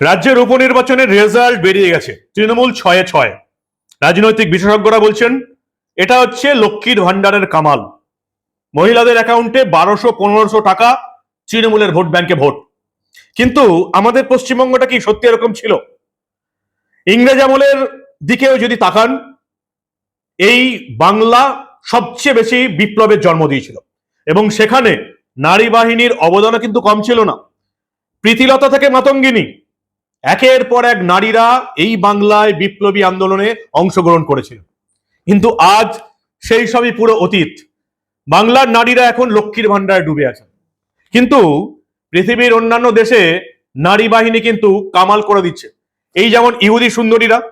রাজ্যের উপনির্বাচনের রেজাল্ট বেরিয়ে গেছে। তৃণমূল ছয়ে ছয়। রাজনৈতিক বিশেষজ্ঞরা বলছেন, এটা হচ্ছে লক্ষ্মীর ভান্ডারের কামাল। মহিলাদের অ্যাকাউন্টে বারোশো, পনেরোশো টাকা তৃণমূলের ভোট ব্যাংকে ভোট। কিন্তু আমাদের পশ্চিমবঙ্গটা কি সত্যি এরকম ছিল? ইংরেজ আমলের দিকেও যদি তাকান, এই বাংলা সবচেয়ে বেশি বিপ্লবের জন্ম দিয়েছিল। এবং সেখানে নারী বাহিনীর অবদানও কিন্তু কম ছিল না। প্রীতিলতা থেকে মাতঙ্গিনী একের পর এক নারীরা এই বাংলায় বিপ্লবী আন্দোলনে অংশগ্রহণ করেছিল। কিন্তু আজ সেই সবই পুরো অতীত। বাংলার নারীরা এখন লক্ষ্মীর ভান্ডারে ডুবে আছে কিন্তু পৃথিবীর অন্যান্য দেশে নারী বাহিনী কিন্তু কামাল করে দিচ্ছে। এই যেমন ইহুদি সুন্দরীরা,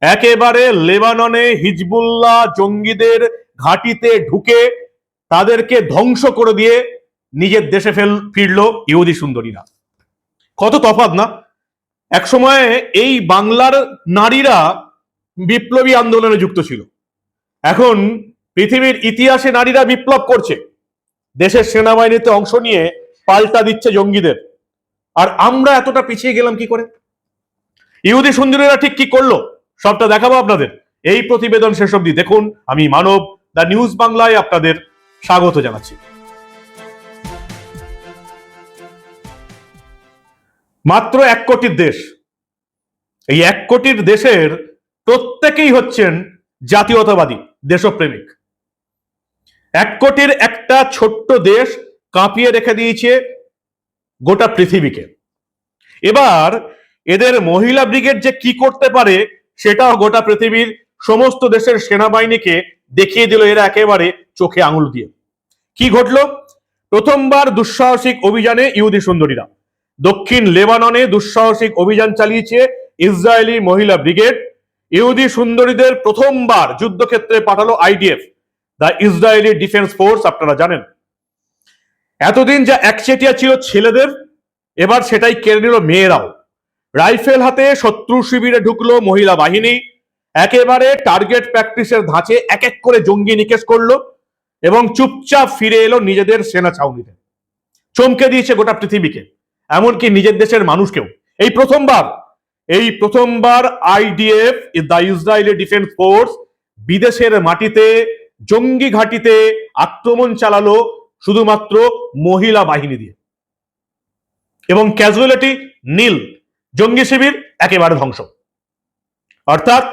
একেবারে লেবাননে হিজবুল্লাহ জঙ্গিদের ঘাটিতে ঢুকে তাদেরকে ধ্বংস করে দিয়ে নিজের দেশে ফেল, ফিরল ইহুদি সুন্দরীরা। কত তফাৎ না? এক সময়ে এই বাংলার নারীরা বিপ্লবী আন্দোলনে যুক্ত ছিল। এখন পৃথিবীর ইতিহাসে নারীরা বিপ্লব করছে। দেশের সেনাবাহিনীতে অংশ নিয়ে পাল্টা দিচ্ছে জঙ্গিদের। আর আমরা এতটা পিছিয়ে গেলাম কি করে? ইহুদি সুন্দরীরা ঠিক কি করল? সবটা দেখাবো আপনাদের। এই প্রতিবেদন শেষ অবধি দেখুন। আমি মানব, দ্য নিউজ বাংলায় আপনাদের স্বাগত জানাচ্ছি। মাত্র এক কোটির দেশ। এই এক কোটির দেশের প্রত্যেকেই হচ্ছেন জাতীয়তাবাদী, দেশপ্রেমিক। এক কোটির একটা ছোট্ট দেশ কাঁপিয়ে রেখে দিয়েছে গোটা পৃথিবীকে। এবার এদের মহিলা ব্রিগেড যে কি করতে পারে, সেটাও গোটা পৃথিবীর সমস্ত দেশের সেনাবাহিনীকে দেখিয়ে দিল এরা একেবারে চোখে আঙুল দিয়ে। কি ঘটলো? প্রথমবার দুঃসাহসিক অভিযানে ইহুদি সুন্দরীরা দক্ষিণ লেবাননে দুঃসাহসিক অভিযান চালিয়েছে ইসরায়েলি মহিলা ব্রিগেড। ইহুদি সুন্দরীদের প্রথমবার যুদ্ধক্ষেত্রে পাঠালো IDF, the Israeli Defence Force, আপনারা জানেন। এতদিন যা একচেটিয়া ছিল ছেলেদের, এবার সেটাই কেড়ে নিল মেয়েরাও। রাইফেল হাতে শত্রু শিবিরে ঢুকলো মহিলা বাহিনী। একেবারে টার্গেট প্র্যাকটিসের ধাঁচে এক এক করে জঙ্গি নিকেশ করল এবং চুপচাপ ফিরে এলো নিজেদের সেনা ছাউনিতে। চমকে দিয়েছে গোটা পৃথিবীকে। এমনকি নিজের দেশের মানুষকেও। এই প্রথমবার এই প্রথমবার IDF the Israeli Defence Force বিদেশের মাটিতে, জঙ্গি ঘাটিতে আক্রমণ চালালো শুধুমাত্র মহিলা বাহিনী দিয়ে। এবং ক্যাজুয়ালিটি নীল, জঙ্গি শিবির একেবারে ধ্বংস। অর্থাৎ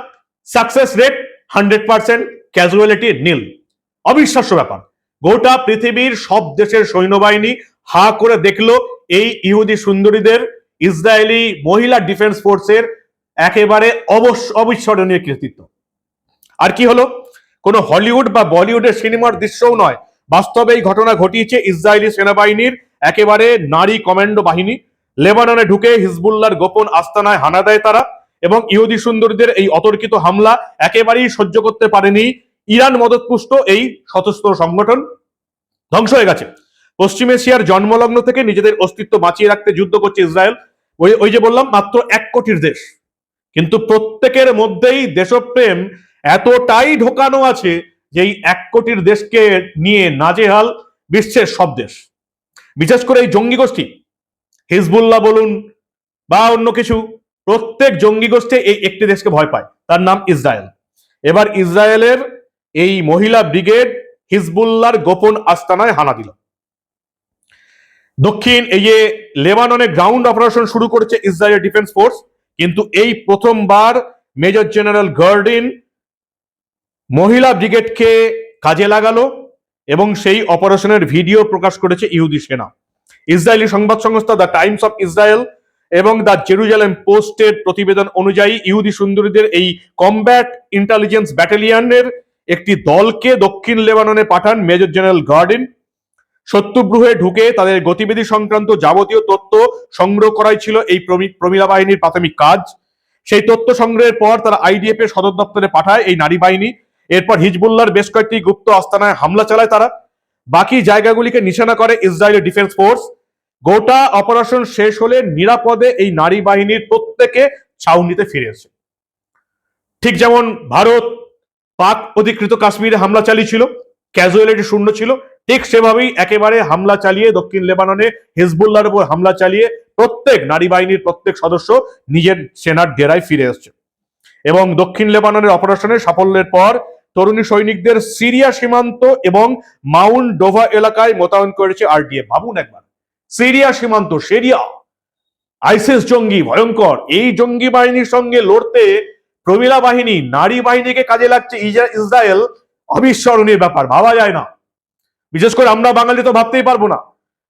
success rate hundred percent casualty nil. অবিশ্বাস্য ব্যাপার। গোটা পৃথিবীর সব দেশের সৈন্যবাহিনী হা করে দেখল এই ইহুদি সুন্দরীদের ইসরায়েলি মহিলা ডিফেন্স ফোর্সের একেবারে অবশ্য অবিস্মরণীয় কৃতিত্ব। আর কি হলো? কোনো হলিউড বা বলিউডের সিনেমার দৃশ্যও নয়। বাস্তবে এই ঘটনা ঘটিয়েছে ইসরায়েলি সেনাবাহিনীর একেবারে নারী কমান্ডো বাহিনী। লেবাননে ঢুকে হিজবুল্লার গোপন আস্তানায় হানা দেয় তারা এবং ইহুদি সুন্দরীদের এই অতর্কিত হামলা একেবারেই সহ্য করতে পারেনি ইরান মদতপুষ্ট এই সশস্ত্র সংগঠন। ধ্বংস হয়ে গেছে। পশ্চিম এশিয়ার জন্মলগ্ন থেকে নিজেদের অস্তিত্ব বাঁচিয়ে রাখতে যুদ্ধ করছে ইসরায়েল। ওই ওই যে বললাম, মাত্র এক কোটির দেশ। কিন্তু প্রত্যেকের মধ্যেই দেশপ্রেম এতটাই ঢোকানো আছে যে এই এক কোটির দেশকে নিয়ে নাজেহাল বিশ্বের সব দেশ। বিশেষ করে এই জঙ্গি গোষ্ঠী, হিজবুল্লাহ বলুন বা অন্য কিছু, প্রত্যেক জঙ্গি গোষ্ঠী এই একটি দেশকে ভয় পায়। তার নাম ইসরায়েল। এবার ইসরায়েলের এই মহিলা ব্রিগেড হিজবুল্লাহর গোপন আস্তানায় হানা দিল। দক্ষিণ এই যে লেবাননে গ্রাউন্ড অপারেশন শুরু করেছে ইসরায়েল ডিফেন্স ফোর্স কিন্তু এই প্রথমবার মেজর জেনারেল গার্ডিন মহিলা ব্রিগেডকে কাজে লাগালো এবং সেই অপারেশনের ভিডিও প্রকাশ করেছে ইহুদি সেনা। ইসরায়েলি সংবাদ সংস্থা দ্য টাইমস অফ ইসরায়েল এবং দ্য জেরুজালেম পোস্টের প্রতিবেদন অনুযায়ী ইহুদি সুন্দরীদের এই কমব্যাট ইন্টেলিজেন্স ব্যাটালিয়নের একটি দলকে দক্ষিণ লেবাননে পাঠান মেজর জেনারেল গার্ডিন শত্রুব্রুহে ঢুকে তাদের গতিবিধি সংক্রান্ত যাবতীয় তথ্য সংগ্রহ করাই ছিল এই প্রমি- প্রমিলা বাহিনীর প্রাথমিক কাজ। সেই তথ্য সংগ্রহের পর তারা আইডিএফ এর সদর দপ্তরে পাঠায় এই নারী বাহিনী। এরপর হিজবুল্লাহর বেশ কয়েকটি গুপ্ত আস্তানায় হামলা চালায় তারা। বাকি জায়গাগুলিকে নিশানা করে ইসরায়েলের ডিফেন্স ফোর্স। গোটা অপারেশন শেষ হলে নিরাপদে এই নারী বাহিনীর প্রত্যেকে ছাউনিতে ফিরে এসে ঠিক যেমন ভারত পাক অধিকৃত কাশ্মীরে হামলা চালিয়েছিল, ক্যাজুয়ালিটি শূন্য ছিল ঠিক সেভাবেই একেবারে হামলা চালিয়ে দক্ষিণ লেবাননে হিজবুল্লাহর উপর হামলা চালিয়ে প্রত্যেক নারী বাহিনীর প্রত্যেক সদস্য নিজের সেনার ডেরায় ফিরে এসছে। এবং দক্ষিণ লেবাননের অপারেশনের সাফল্যের পর তরুণী সৈনিকদের সিরিয়া সীমান্ত এবং মাউন্ট ডোভা এলাকায় মোতায়েন করেছে আরডিএফ। ভাবুন একবার। সিরিয়া সীমান্ত, সিরিয়া। আইসিস জঙ্গি, ভয়ঙ্কর। এই জঙ্গি বাহিনীর সঙ্গে লড়তে প্রমিলা বাহিনী, নারী বাহিনীকে কাজে লাগছে ইসরায়েল। অবিস্মরণীয় ব্যাপার, ভাবা যায় না। বিশেষ করে আমরা বাঙালি তো ভাবতেই পারব না।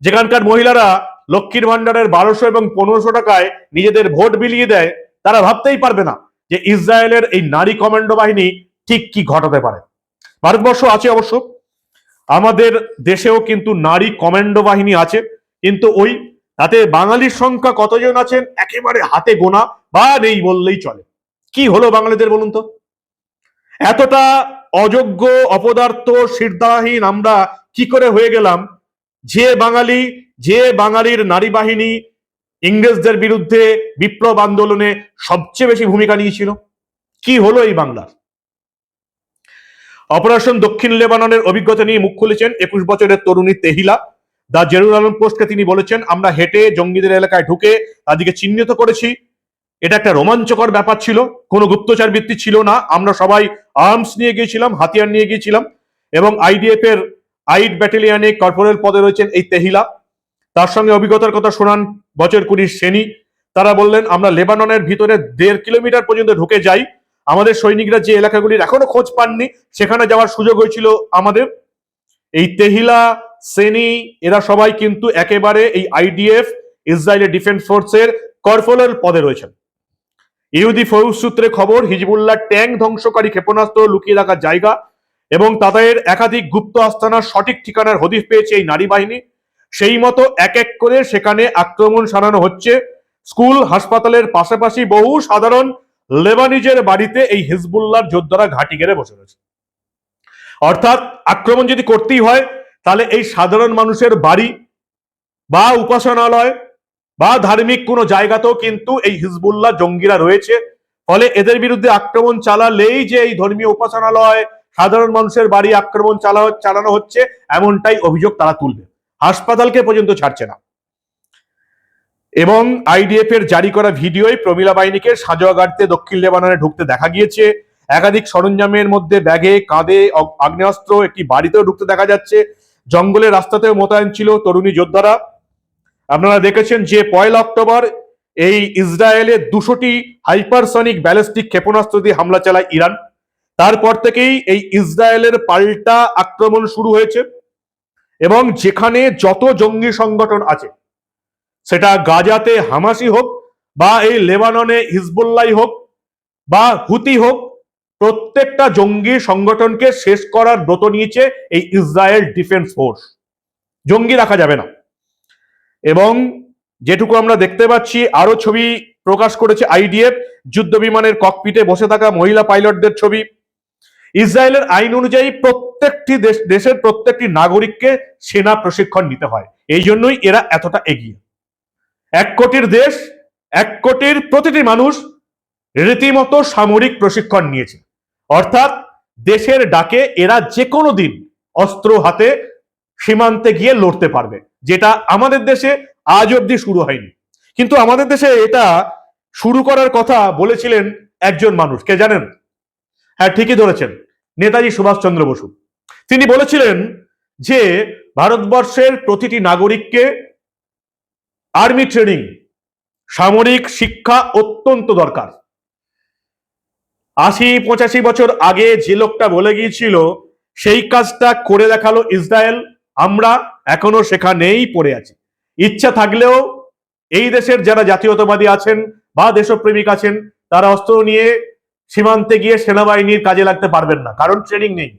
যেখানকার মহিলারা লক্ষ্মীর ভান্ডারের বারোশো এবং পনেরোশো টাকায় নিজেদের ভোট বিলিয়ে দেয়, তারা ভাবতেই পারবে না যে ইসরায়েলের এই নারী কমান্ডো বাহিনী ঠিক কি ঘটাতে পারে। ভারতবর্ষ আছে অবশ্য। আমাদের দেশেও কিন্তু নারী কমান্ডো বাহিনী আছে। কিন্তু ওই তাতে বাঙালির সংখ্যা কতজন আছেন একেবারে হাতে গোনা বা নেই বললেই চলে। কি হলো বাঙালিদের বলুন তো? এতটা অযোগ্য, অপদার্থ, সিদ্ধাহীন আমরা কি করে হয়ে গেলাম? যে বাঙালি, যে বাঙালির নারী বাহিনী ইংরেজদের বিরুদ্ধে বিপ্লব আন্দোলনে সবচেয়ে বেশি ভূমিকা নিয়েছিল? কি হলো এই বাংলার? অপারেশন দক্ষিণ লেবাননের অভিজ্ঞতা নিয়ে মুখ খুলেছেন একুশ বছরের তরুণী তেহিলা। দা জেরুল আলম পোস্টকে তিনি বলেছেন, আমরা হেঁটে জঙ্গিদের এলাকায় ঢুকে তাদেরকে চিহ্নিত করেছি। এটা একটা রোমাঞ্চকর ব্যাপার ছিল, কোনো গুপ্তচার বৃত্তি ছিল না। আমরা সবাই আর্মস নিয়ে গিয়েছিলাম, হাতিয়ার নিয়ে গিয়েছিলাম এবং আইডিএফ এর আইড ব্যাটালিয়নে কর্পোরাল পদে রয়েছেন এই তেহিলা। তার সঙ্গে অভিজ্ঞতার কথা শোনান বছর কুড়ির সেনী। তারা বললেন, আমরা লেবাননের ভিতরে দেড় কিলোমিটার পর্যন্ত ঢুকে যাই। আমাদের সৈনিকরা যে এলাকাগুলির এখনও খোঁজ পাননি, সেখানে যাওয়ার সুযোগ হয়েছিল আমাদের। এই তেহিলা, সেনি, এরা সবাই কিন্তু একেবারে এই আইডিএফ, ইসরায়েলের ডিফেন্স ফোর্সের কর্পোরাল পদে রয়েছেন। ইহুদি ফৌজ সূত্রে খবর, হিজবুল্লাহ ট্যাঙ্ক ধ্বংসকারী ক্ষেপণাস্ত্র লুকিয়ে রাখার জায়গা এবং তাদের একাধিক গুপ্ত আস্তানার সঠিক ঠিকানার হদিশ পেয়েছে এই নারী বাহিনী। সেই মতো এক এক করে সেখানে আক্রমণ সারানো হচ্ছে। স্কুল, হাসপাতালের পাশাপাশি বহু সাধারণ লেবানিজের বাড়িতে এই হিজবুল্লাহর যোদ্ধারা ঘাঁটি গেড়ে বসে রয়েছে। অর্থাৎ আক্রমণ যদি করতেই হয়, তাহলে এই সাধারণ মানুষের বাড়ি বা উপাসনালয় বা ধার্মিক কোনো জায়গাতেও কিন্তু এই হিজবুল্লাহ জঙ্গিরা রয়েছে। ফলে এদের বিরুদ্ধে আক্রমণ চালালেই যে এই ধর্মীয় উপাসনালয় সাধারণ মানুষের বাড়ি আক্রমণ চালা চালানো হচ্ছে, এমনটাই অভিযোগ তারা তুলবে। হাসপাতালকে পর্যন্ত ছাড়ছে না। এবং আইডিএফ এর জারি করা ভিডিওয় প্রমিলা বাহিনীকে সাজোয়া গাড়িতে দক্ষিণ লেবাননে ঢুকতে দেখা গিয়েছে। একাধিক সরঞ্জামের মধ্যে ব্যাগে, কাঁধে আগ্নেয়াস্ত্র একটি বাড়িতেও ঢুকতে দেখা যাচ্ছে। জঙ্গলের রাস্তাতেও মোতায়েন ছিল তরুণী যোদ্ধারা। আপনারা দেখেছেন যে পয়লা অক্টোবর এই ইসরায়েলে দুশোটি হাইপারসনিক ব্যালিস্টিক ক্ষেপণাস্ত্র দিয়ে হামলা চালায় ইরান। তারপর থেকেই এই ইসরায়েলের পাল্টা আক্রমণ শুরু হয়েছে এবং যেখানে যত জঙ্গি সংগঠন আছে, সেটা গাজাতে হামাসি হোক বা এই লেবাননে হিজবুল্লাই হোক বা হুতি হোক, প্রত্যেকটা জঙ্গি সংগঠনকে শেষ করার ব্রত নিয়েছে এই ইসরায়েল ডিফেন্স ফোর্স। জঙ্গি রাখা যাবে না। এবং যেটুকু আমরা দেখতে পাচ্ছি আরও ছবি প্রকাশ করেছে আইডিএফ যুদ্ধ বিমানের ককপিটে বসে থাকা মহিলা পাইলটদের ছবি। ইসরায়েলের আইন অনুযায়ী প্রত্যেকটি দেশ, দেশের প্রত্যেকটি নাগরিককে সেনা প্রশিক্ষণ নিতে হয়। এই জন্যই এরা এতটা এগিয়ে। এক কোটির দেশ, এক কোটির প্রতিটি মানুষ রীতিমতো সামরিক প্রশিক্ষণ নিয়েছে। অর্থাৎ দেশের ডাকে এরা যে কোনো দিন অস্ত্র হাতে সীমান্তে গিয়ে লড়তে পারবে, যেটা আমাদের দেশে আজ অব্দি শুরু হয়নি। কিন্তু আমাদের দেশে এটা শুরু করার কথা বলেছিলেন একজন মানুষ। কে জানেন? হ্যাঁ ঠিকই ধরেছেন। নেতাজি সুভাষচন্দ্র বসু। তিনি বলেছিলেন যে, ভারতবর্ষের প্রতিটি নাগরিককে আর্মি ট্রেনিং, সামরিক শিক্ষা অত্যন্ত দরকার। আশি, পঁচাশি বছর আগে যে লোকটা বলে গিয়েছিল, সেই কাজটা করে দেখাল ইসরায়েল, আমরা এখনও সেখানেই পড়ে আছি। ইচ্ছা থাকলেও এই দেশের যারা জাতীয়তাবাদী আছেন বা দেশপ্রেমিক আছেন, তারা অস্ত্র নিয়ে সীমান্তে গিয়ে সেনাবাহিনীর কাজে লাগতে পারবেন না, কারণ ট্রেনিং নেই।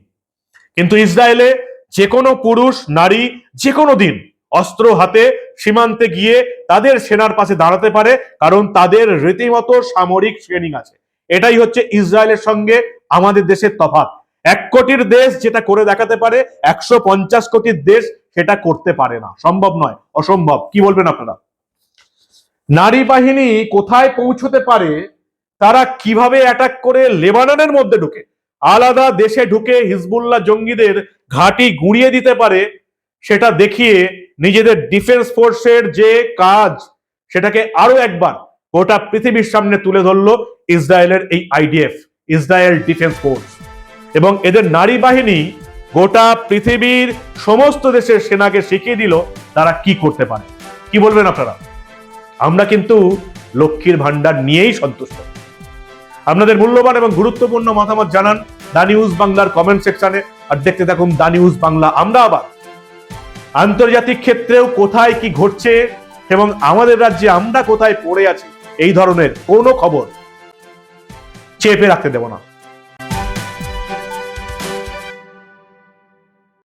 কিন্তু ইসরায়েলে যে কোনো পুরুষ, নারী যে কোনো দিন অস্ত্র হাতে সীমান্তে গিয়ে তাদের সেনার পাশে দাঁড়াতে পারে, কারণ তাদের রীতিমতো সামরিক ট্রেনিং আছে। এটাই হচ্ছে ইসরায়েলের সঙ্গে আমাদের দেশের তফাৎ। এক কোটির দেশ যেটা করে দেখাতে পারে, একশো পঞ্চাশ কোটির দেশ সেটা করতে পারে না। সম্ভব নয়, অসম্ভব। কি বলবেন আপনারা? নারী বাহিনী কোথায় পৌঁছতে পারে তারা কীভাবে অ্যাটাক করে লেবাননের মধ্যে ঢুকে? আলাদা দেশে ঢুকে হিজবুল্লাহ জঙ্গিদের ঘাঁটি গুঁড়িয়ে দিতে পারে, সেটা দেখিয়ে নিজেদের ডিফেন্স ফোর্সের যে কাজ, সেটাকে আরও একবার গোটা পৃথিবীর সামনে তুলে ধরলো ইসরায়েলের এই আইডিএফ, ইসরায়েল ডিফেন্স ফোর্স এবং এদের নারী বাহিনী গোটা পৃথিবীর সমস্ত দেশের সেনাকে শিখিয়ে দিল তারা কি করতে পারে। কি বলবেন আপনারা? আমরা কিন্তু লক্ষ্মীর ভান্ডার নিয়েই সন্তুষ্ট। আপনাদের মূল্যবান এবং গুরুত্বপূর্ণ মতামত জানান দা নিউজ বাংলার কমেন্ট সেকশনে। আর দেখতে থাকুন দা নিউজ বাংলা। আমরা আবার আন্তর্জাতিক ক্ষেত্রেও কোথায় কি ঘটছে এবং আমাদের রাজ্যে আমরা কোথায় পড়ে আছি, এই ধরনের কোনো খবর চেপে রাখতে দেব না।